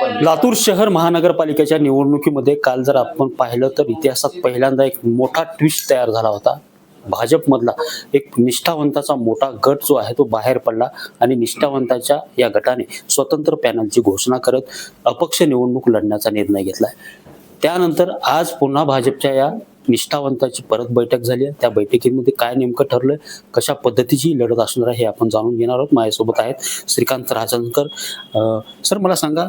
लातूर शहर महानगरपालिकेच्या निवडणुकीमध्ये काल जर आपण पाहिलं तर इतिहासात पहिल्यांदा एक मोठा ट्विस्ट तयार झाला होता. भाजपमधला एक निष्ठावंताचा मोठा गट जो आहे तो बाहेर पडला आणि निष्ठावंताच्या या गटाने स्वतंत्र पॅनलची घोषणा करत अपक्ष निवडणूक लढण्याचा निर्णय घेतलाय त्यानंतर आज पुन्हा भाजपच्या या निष्ठावंताची परत बैठक झाली आहे. त्या बैठकीमध्ये काय नेमकं ठरलंय कशा पद्धतीची लढत असणार आहे हे आपण जाणून घेणार आहोत. माझ्यासोबत आहेत श्रीकांत राजनकर. सर मला सांगा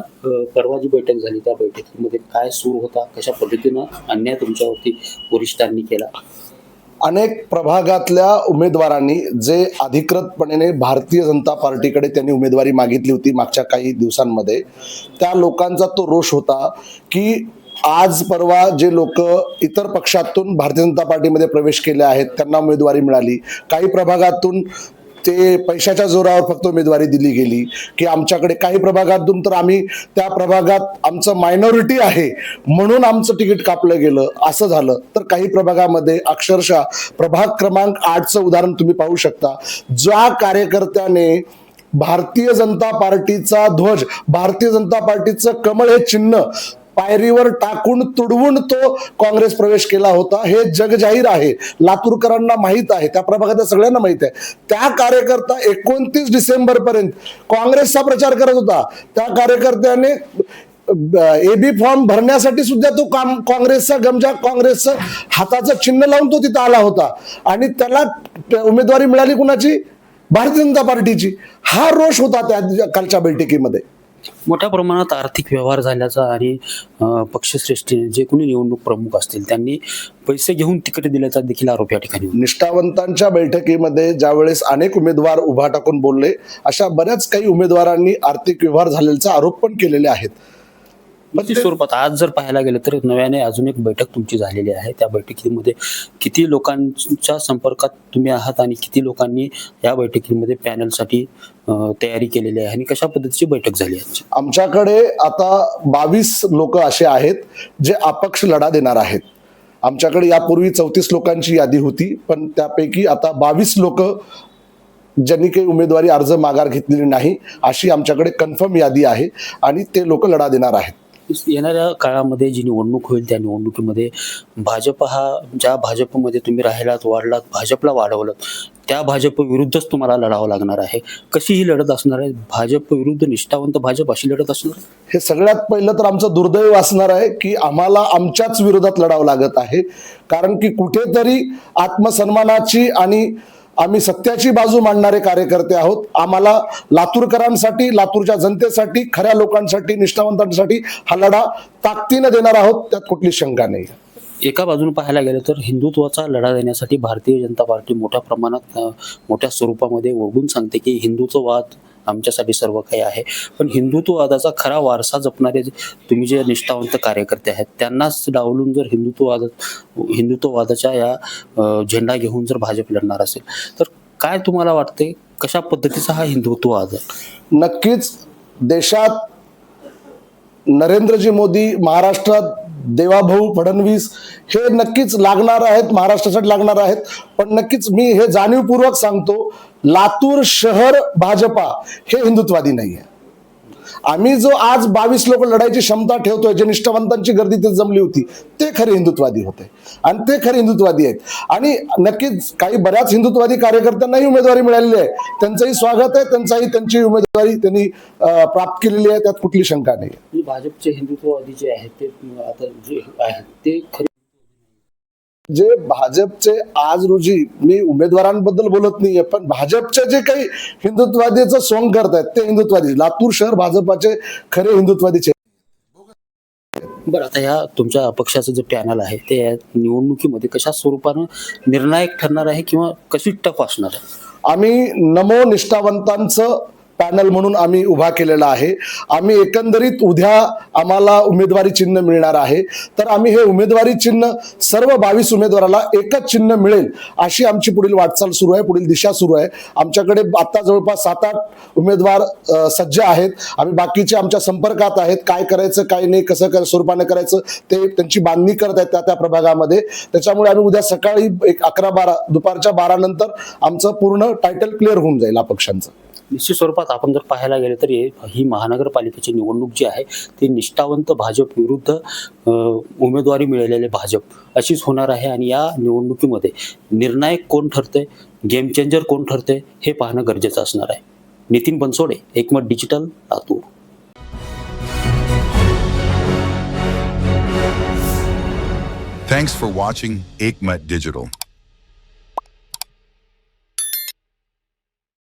परवा जी बैठक झाली त्या बैठकीमध्ये काय सूर होता? कशा पद्धतीनं अन्याय तुमच्यावरती वरिष्ठांनी केला? अनेक प्रभागातल्या उमेदवारांनी जे अधिकृतपणे भारतीय जनता पार्टीकडे त्यांनी उमेदवारी मागितली होती मागच्या काही दिवसांमध्ये त्या लोकांचा तो रोष होता की आज परवा जे लोक इतर पक्षातून भारतीय जनता पार्टीमध्ये प्रवेश केले आहेत त्यांना उमेदवारी मिळाली. काही प्रभागातून ते पैशाच्या जोरावर फक्त उमेदवारी दिली गेली. की आमच्याकडे काही प्रभागातून तर आम्ही त्या प्रभागात आमचं मायनॉरिटी आहे म्हणून आमचं तिकीट कापलं गेलं असं झालं. तर काही प्रभागामध्ये अक्षरशः प्रभाग क्रमांक आठचं उदाहरण तुम्ही पाहू शकता. ज्या कार्यकर्त्याने भारतीय जनता पार्टीचा ध्वज भारतीय जनता पार्टीचं कमळ हे चिन्ह पायरीवर टाकून तुडवून तो काँग्रेस प्रवेश केला होता. हे जग जाहीर आहे. लातूरकरांना माहीत आहे. त्या प्रभागातल्या सगळ्यांना माहीत आहे. त्या कार्यकर्ता एकोणतीस डिसेंबर पर्यंत काँग्रेसचा प्रचार करत होता. त्या कार्यकर्त्याने एबी फॉर्म भरण्यासाठी सुद्धा तो काम काँग्रेसचा गमजा काँग्रेसचं हाताचं चिन्ह लावून तो तिथं आला होता. आणि त्याला उमेदवारी मिळाली कुणाची? भारतीय जनता पार्टीची. हा रोष होता त्या कालच्या बैठकीमध्ये. मोठ्या प्रमाणात आर्थिक व्यवहार झाल्याचा आणि पक्षश्रेष्ठी पक्षश्रेष्ठीने जे कोणी निवडणूक प्रमुख असतील त्यांनी पैसे घेऊन तिकडे दिल्याचा देखील आरोप या ठिकाणी निष्ठावंतांच्या बैठकीमध्ये ज्यावेळेस अनेक उमेदवार उभा टाकून बोलले अशा बऱ्याच काही उमेदवारांनी आर्थिक व्यवहार झाल्याचा आरोप पण केलेले आहेत. किती स्वरूपात आज जर पाहायला गेलं तर नव्याने अजून एक बैठक तुमची झालेली आहे. त्या बैठकीमध्ये किती लोकांच्या संपर्कात तुम्ही आहात आणि किती लोकांनी या बैठकीमध्ये पॅनलसाठी तयारी केलेली आहे आणि कशा पद्धतीची बैठक झाली आहे आमच्याकडे आता बावीस लोक असे आहेत जे अपक्ष लढा देणार आहेत. आमच्याकडे यापूर्वी चौतीस लोकांची यादी होती पण त्यापैकी आता बावीस लोक ज्यांनी काही उमेदवारी अर्ज माघार घेतलेली नाही अशी आमच्याकडे कन्फर्म यादी आहे आणि ते लोक लढा देणार आहेत. येणाऱ्या काळामध्ये जी निवडणूक होईल त्या निवडणुकीमध्ये भाजप हा ज्या भाजपमध्ये तुम्ही राहिलात वाढलात भाजपला वाढवलं त्या भाजप विरुद्धच तुम्हाला लढावं लागणार आहे. कशी ही लढत असणार आहे? भाजप विरुद्ध निष्ठावंत भाजप अशी लढत असणार? हे सगळ्यात पहिलं तर आमचं दुर्दैव असणार आहे की आम्हाला आमच्याच विरोधात लढावं लागत आहे. कारण की कुठेतरी आत्मसन्मानाची आणि आम्ही सत्याची बाजू मांडणारे कार्यकर्ते आहोत. आम्हाला लातूरकरांसाठी लातूरच्या जनतेसाठी खऱ्या लोकांसाठी निष्ठावंतांसाठी हा लढा ताकदीनं देणार आहोत. त्यात कुठली शंका नाही. एका बाजूने पाहायला गेलं तर हिंदुत्वाचा लढा देण्यासाठी भारतीय जनता पार्टी मोठ्या प्रमाणात मोठ्या स्वरूपामध्ये ओढून सांगते की हिंदुत्ववाद आमच्यासाठी सर्व काही आहे. पण हिंदुत्ववादाचा खरा वारसा जपणारे तुम्ही जे निष्ठावंत कार्यकर्ते आहेत त्यांनाच डावलून जर हिंदुत्ववाद हिंदुत्ववादाच्या या झेंडा घेऊन जर भाजप लढणार असेल तर काय तुम्हाला वाटते कशा पद्धतीचा हा हिंदुत्ववाद नक्कीच देशात नरेंद्रजी मोदी महाराष्ट्रात देवाभाऊ फडणवीस हे नक्कीच लागणार आहेत महाराष्ट्रासाठी लागणार आहेत. पण नक्कीच मी हे जाणीवपूर्वक सांगतो लातूर शहर भाजपा हे हिंदुत्वादी नाही आहे आम्ही जो आज बावीस लोक लढायची क्षमता ठेवतोय जे निष्ठावंतांची गर्दी तिथे जमली होती ते खरे हिंदुत्वादी होते. आणि ते खरे हिंदुत्वादी आहेत. आणि नक्कीच काही बऱ्याच हिंदुत्वादी कार्यकर्त्यांनाही उमेदवारी मिळालेली आहे. त्यांचंही स्वागत आहे त्यांचाही त्यांची उमेदवारी त्यांनी प्राप्त केलेली आहे. त्यात कुठली शंका नाही भाजपचे हिंदुत्ववादी जे आहेत ते आता जे आहेत ते खरे जे भाजपचे आज रोजी मी उमेदवारांबद्दल बोलत नाहीये पण भाजपचे जे काही हिंदुत्वादीचं सोंग करतायत ते हिंदुत्वादी लातूर शहर भाजपाचे खरे हिंदुत्वादीचे बरं आता ह्या तुमच्या पक्षाचं जे पॅनल आहे ते निवडणुकीमध्ये कशा स्वरूपानं निर्णायक ठरणार आहे किंवा कशी टफ असणार आहे? आम्ही नमो निष्ठावंतांचं पॅनल म्हणून आम्ही उभा केलेला आहे. आम्ही एकंदरीत उद्या आम्हाला उमेदवारी चिन्ह मिळणार आहे. तर आम्ही हे उमेदवारी चिन्ह सर्व बावीस उमेदवाराला एकच चिन्ह मिळेल अशी आमची पुढील वाटचाल सुरू आहे पुढील दिशा सुरू आहे. आमच्याकडे आता जवळपास सात आठ उमेदवार सज्ज आहेत. आम्ही बाकीचे आमच्या संपर्कात आहेत. काय करायचं काय नाही कसं कर स्वरूपाने करायचं ते त्यांची बांधणी करत आहेत त्या त्या प्रभागामध्ये. त्याच्यामुळे आम्ही उद्या सकाळी एक अकरा बारा दुपारच्या बारा नंतर आमचं पूर्ण टायटल क्लिअर होऊन जाईल अपक्षांचं पक्षांचं. निश्चित स्वरूपात आपण जर पाहायला गेलं तर ही महानगरपालिकेची निवडणूक जी आहे ती निष्ठावंत भाजप विरुद्ध उमेदवारी मिळालेले भाजप अशीच होणार आहे आणि या निवडणुकीमध्ये निर्णायक कोण ठरते गेम चेंजर कोण ठरते हे पाहणं गरजेचं असणार आहे Nitin Bansode Ekmat digital Latur Thanks for watching Aikmat Digital.